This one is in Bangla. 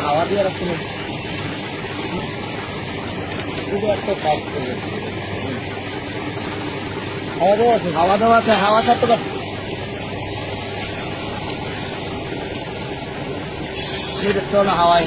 হাওয়া দিয়ে রাখতে শুধু একটা কাজ করবে হাওয়া দাওয়া আছে হাওয়া দাওয়া আছে হাওয়া ছাড়তে পার হাওয়াই